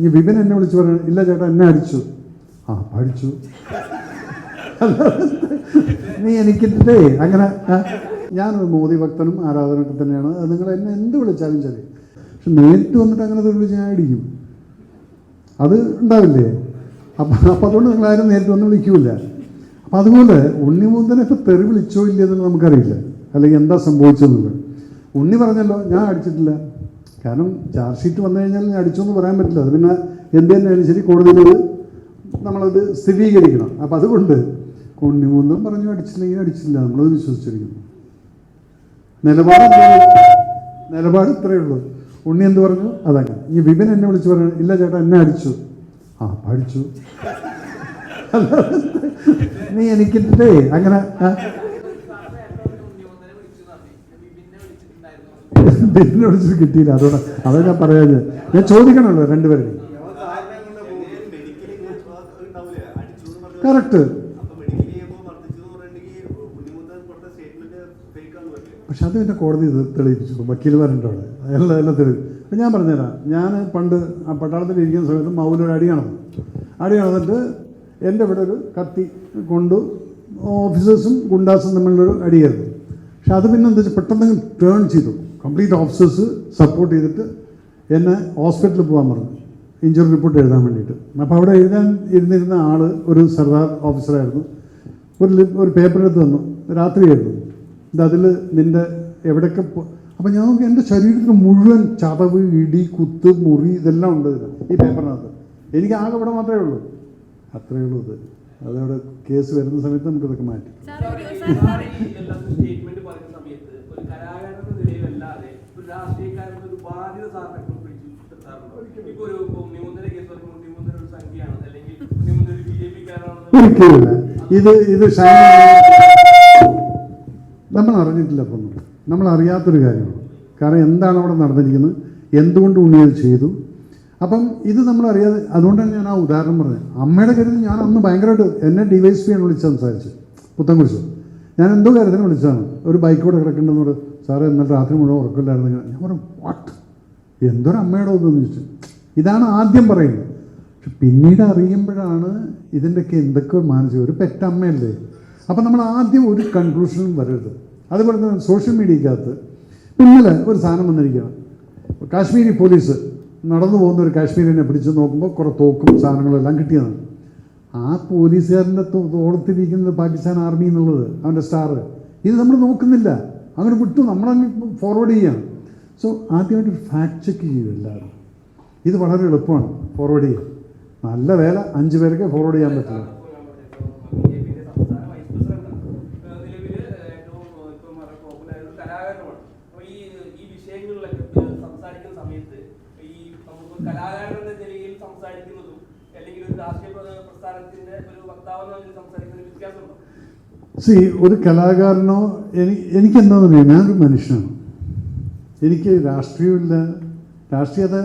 ഈ വിപിൻ എന്നെ വിളിച്ച് പറഞ്ഞു ഇല്ല ചേട്ടാ എന്നെ അടിച്ചു. ആ പഠിച്ചു നീ എനിക്കിട്ടേ അങ്ങനെ ഞാനൊരു മോദി ഭക്തനും ആരാധനൊക്കെ തന്നെയാണ്. നിങ്ങൾ എന്നെ എന്ത് വിളിച്ചാലും ശരി. പക്ഷെ നേരിട്ട് വന്നിട്ട് അങ്ങനെ വിളിച്ച് ഞാൻ അടിക്കും. അത് ഉണ്ടാവില്ലേ? അപ്പം അപ്പം അതുകൊണ്ട് നിങ്ങളാരും നേരിട്ട് വന്ന് വിളിക്കൂല അപ്പം അതുകൊണ്ട് ഉണ്ണിമൂന്തനെ ഇപ്പം തെറി വിളിച്ചോ ഇല്ലയെന്നുള്ളത് നമുക്കറിയില്ല. അല്ലെങ്കിൽ എന്താ സംഭവിച്ചതെന്നുള്ളത് ഉണ്ണി പറഞ്ഞല്ലോ ഞാൻ അടിച്ചിട്ടില്ല. കാരണം ചാർജ് ഷീറ്റ് വന്നു കഴിഞ്ഞാൽ അടിച്ചു എന്ന് പറയാൻ പറ്റില്ല. അത് പിന്നെ എന്ത് തന്നെയാണ് ശരി കോടതിയിൽ നമ്മളത് സ്ഥിരീകരിക്കണം. അപ്പം അതുകൊണ്ട് ഉണ്ണിമൂന്തം പറഞ്ഞു അടിച്ചില്ലെങ്കിൽ അടിച്ചില്ല നമ്മളത് വിശ്വസിച്ചിരിക്കുന്നു. നിലപാട്? നിലപാട് ഇത്രയേ ഉള്ളൂ. ഉണ്ണി എന്ത് പറഞ്ഞു? അതങ്ങനെ ഈ വിപിൻ എന്നെ വിളിച്ച് പറഞ്ഞു ഇല്ല ചേട്ടാ എന്നെ അടിച്ചു. ആ പഠിച്ചു നീ എനിക്കിട്ടേ അങ്ങനെ വിളിച്ചിട്ട് കിട്ടിയില്ല. അതുകൊണ്ട് അതാ ഞാൻ പറയാഞ്ഞത്. ഞാൻ ചോദിക്കണമല്ലോ രണ്ടുപേരും കറക്റ്റ് പക്ഷെ അത് പിന്നെ കോടതി തെളിയിച്ചു വക്കീലുമാരുണ്ട് അവിടെ അതെല്ലാം എല്ലാം തെളിവ് അപ്പം ഞാൻ പറഞ്ഞുതരാം. ഞാൻ പണ്ട് ആ പട്ടാളത്തിൽ ഇരിക്കുന്ന സമയത്ത് മൗലൊരു അടി കാണും. അടി കാണുന്നിട്ട് എന്റെ ഇവിടെ ഒരു കത്തി കൊണ്ട് ഓഫീസേഴ്സും ഗുണ്ടാസും തമ്മിലൊരു അടിയായിരുന്നു. പക്ഷെ അത് പിന്നെ എന്താ വെച്ചാൽ പെട്ടെന്ന് ടേൺ ചെയ്തു. കംപ്ലീറ്റ് ഓഫീസേഴ്സ് സപ്പോർട്ട് ചെയ്തിട്ട് എന്നെ ഹോസ്പിറ്റലിൽ പോകാൻ പറഞ്ഞു. ഇഞ്ചുറി റിപ്പോർട്ട് എഴുതാൻ വേണ്ടിയിട്ട്. അപ്പോൾ അവിടെ എഴുതാൻ ഇരുന്നിരുന്ന ആൾ ഒരു സർദാർ ഓഫീസറായിരുന്നു ഒരു ഒരു പേപ്പർ എടുത്ത് തന്നു. രാത്രിയായിരുന്നു ഇത് അതിൽ നിന്റെ എവിടെയൊക്കെ അപ്പോൾ ഞാൻ നോക്കി എന്റെ ശരീരത്തിൽ മുഴുവൻ ചതവ് ഇടി കുത്ത് മുറി ഇതെല്ലാം ഉണ്ട് ഇതിൽ ഈ പേപ്പറിനകത്ത് എനിക്ക് ആകെ ഇവിടെ മാത്രമേ ഉള്ളൂ. അത്രയേ ഉള്ളൂ അത് അതവിടെ കേസ് വരുന്ന സമയത്ത് നമുക്കിതൊക്കെ മാറ്റി സ്റ്റേറ്റ്മെന്റ് പറയുന്ന സമയത്ത് ഒരു കലാകാരൻ എന്ന നിലയിലല്ലാതെ ഒരു രാഷ്ട്രീയക്കാരൻ ഒരു ബാധ്യത സാറിനെ പിടിച്ചു നിർത്താറുണ്ടോ ഇപ്പൊ ഒരു ഒരു സംഖ്യയാണ് അല്ലെങ്കിൽ ഉണ്ണിമുന്തൻ ഒരു ഇത് ഇത് നമ്മൾ അറിഞ്ഞിട്ടില്ല അപ്പം. നമ്മൾ. അറിയാത്തൊരു കാര്യമാണ്. കാരണം എന്താണ് അവിടെ നടന്നിരിക്കുന്നത്? എന്തുകൊണ്ട് ഉണ്ണി അത് ചെയ്തു? അപ്പം ഇത് നമ്മൾ അറിയാതെ അതുകൊണ്ടാണ് ഞാൻ ആ ഉദാഹരണം പറഞ്ഞത്. അമ്മയുടെ കാര്യത്തിൽ ഞാൻ അന്ന് ഭയങ്കരമായിട്ട് എന്നെ ഡി ഡിവൈസ് പി ആണ് വിളിച്ച് സംസാരിച്ച് പുത്തൻകുരിശ് ഞാൻ എന്തോ കാര്യത്തിന് വിളിച്ചതാണ്. ഒരു ബൈക്കോടെ കിടക്കേണ്ടെന്ന് പറഞ്ഞു സാറേ ഇന്നലെ രാത്രി മുഴുവൻ ഉറക്കമില്ലായിരുന്നു. ഞാൻ പറഞ്ഞു വാട്ട് എന്തൊരു അമ്മയുടെ ഒന്നെന്ന് ചോദിച്ചു. ഇതാണ് ആദ്യം പറയുന്നത്. പക്ഷെ പിന്നീട് അറിയുമ്പോഴാണ് ഇതിന്റെയൊക്കെ എന്തൊക്കെ മാനസിക ഒരു പെറ്റമ്മയല്ലേ? അപ്പം നമ്മൾ ആദ്യം ഒരു കൺക്ലൂഷനും വരരുത്. അതുപോലെ തന്നെ സോഷ്യൽ മീഡിയക്കകത്ത് ഇന്നലെ ഒരു സാധനം വന്നിരിക്കുകയാണ്. കാശ്മീരി പോലീസ് നടന്നു പോകുന്ന ഒരു കാശ്മീരിനെ പിടിച്ച് നോക്കുമ്പോൾ കുറേ തോക്കും സാധനങ്ങളും എല്ലാം കിട്ടിയതാണ്. ആ പോലീസുകാരന്റെ തോളത്തിരിക്കുന്നത് പാകിസ്ഥാൻ ആർമി എന്നുള്ളത് അവന്റെ സ്റ്റാർ ഇത് നമ്മൾ നോക്കുന്നില്ല. അങ്ങനെ വിട്ടു. നമ്മളങ്ങ് ഫോർവേഡ് ചെയ്യാണ്. സോ ആദ്യമായിട്ട് ഫാക്ട് ചെക്ക് ചെയ്യും എല്ലാവരും ഇത് വളരെ എളുപ്പമാണ് ഫോർവേഡ് ചെയ്യുക നല്ല വേല അഞ്ച് പേരൊക്കെ ഫോർവേഡ് ചെയ്യാൻ പറ്റില്ല സി ഒരു കലാകാരനോ എനിക്ക് എന്താണെന്ന് അറിയാം ഞാനൊരു മനുഷ്യനാണ് എനിക്ക് രാഷ്ട്രീയമില്ല. രാഷ്ട്രീയത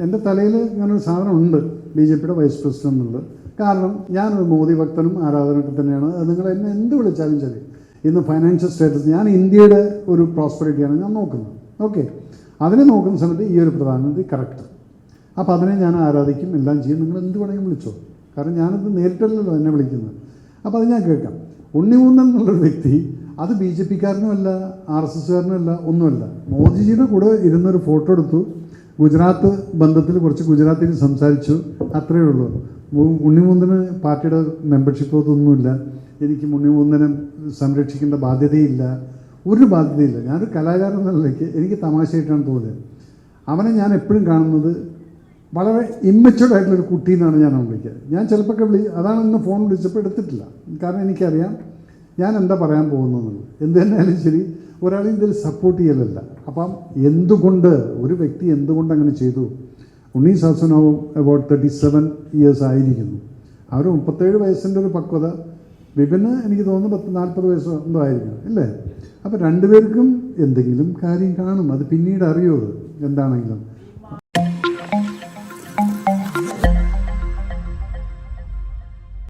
എന്റെ തലയിൽ ഇങ്ങനൊരു സാധനം ഉണ്ട് ബി ജെ പിയുടെ വൈസ് പ്രസിഡന്റ് എന്നുള്ളത് കാരണം ഞാനൊരു മോദി ഭക്തനും ആരാധനയൊക്കെ തന്നെയാണ്. നിങ്ങൾ എന്നെ എന്ത് വിളിച്ചാലും ശരി. ഇന്ന് ഫൈനാൻഷ്യൽ സ്റ്റേറ്റസ് ഞാൻ ഇന്ത്യയുടെ ഒരു പ്രോസ്പെറിറ്റിയാണ് ഞാൻ നോക്കുന്നത്. ഓക്കെ. അതിനെ നോക്കുന്ന സമയത്ത് ഈ ഒരു പ്രധാനമന്ത്രി കറക്റ്റ്. അപ്പോൾ അതിനെ ഞാൻ ആരാധിക്കും എല്ലാം ചെയ്യും. നിങ്ങൾ എന്ത് വേണമെങ്കിലും വിളിച്ചോ. കാരണം ഞാനത് നേരിട്ടല്ലല്ലോ എന്നെ വിളിക്കുന്നത്. അപ്പോൾ അത് ഞാൻ കേൾക്കാം. ഉണ്ണിമൂന്നൻ എന്നുള്ളൊരു വ്യക്തി അത് ബി ജെ പിക്കാരനുമല്ല ആർ എസ് എസ്സുകാരനുമല്ല ഒന്നുമല്ല. മോദിജിയുടെ കൂടെ ഇരുന്നൊരു ഫോട്ടോ എടുത്തു. ഗുജറാത്ത് ബന്ധത്തിൽ കുറച്ച് ഗുജറാത്തിൽ സംസാരിച്ചു. അത്രയേ ഉള്ളൂ. ഉണ്ണിമുന്തന് പാർട്ടിയുടെ മെമ്പർഷിപ്പ് ഒന്നുമില്ല. എനിക്ക് ഉണ്ണിമുന്തനെ സംരക്ഷിക്കേണ്ട ബാധ്യതയില്ല. ഒരു ബാധ്യതയില്ല. ഞാനൊരു കലാകാരൻ എന്ന എനിക്ക് തമാശയായിട്ടാണ് തോന്നിയത്. അവനെ ഞാൻ എപ്പോഴും കാണുന്നത് വളരെ ഇമ്മച്ചുവർഡ് ആയിട്ടുള്ള ഒരു കുട്ടി എന്നാണ് ഞാൻ അവനെ വിളിക്കുക ഞാൻ ചിലപ്പോൾ വിളി അതാണ് ഇന്ന് ഫോൺ വിളിച്ചപ്പോൾ എടുത്തിട്ടില്ല. കാരണം എനിക്കറിയാം ഞാൻ എന്താ പറയാൻ പോകുന്നത്? എന്ത് തന്നെയാലും ശരി? ഒരാളെ ഇതിൽ സപ്പോർട്ട് ചെയ്യലല്ല. അപ്പം എന്തുകൊണ്ട് ഒരു വ്യക്തി എന്തുകൊണ്ട് അങ്ങനെ ചെയ്തു? ഉണ്ണി സാസനോ അബൌട്ട് തേർട്ടി സെവൻ ഇയേഴ്സ് ആയിരിക്കുന്നു. അവർ മുപ്പത്തേഴ് വയസ്സിന്റെ ഒരു പക്വത. വിപിന് എനിക്ക് തോന്നുന്നു പത്ത് നാൽപ്പത് വയസ്സോ എന്തോ ആയിരിക്കും അല്ലേ? അപ്പോൾ രണ്ടുപേർക്കും എന്തെങ്കിലും കാര്യം കാണും. അത് പിന്നീട് അറിയോ എന്താണെങ്കിലും.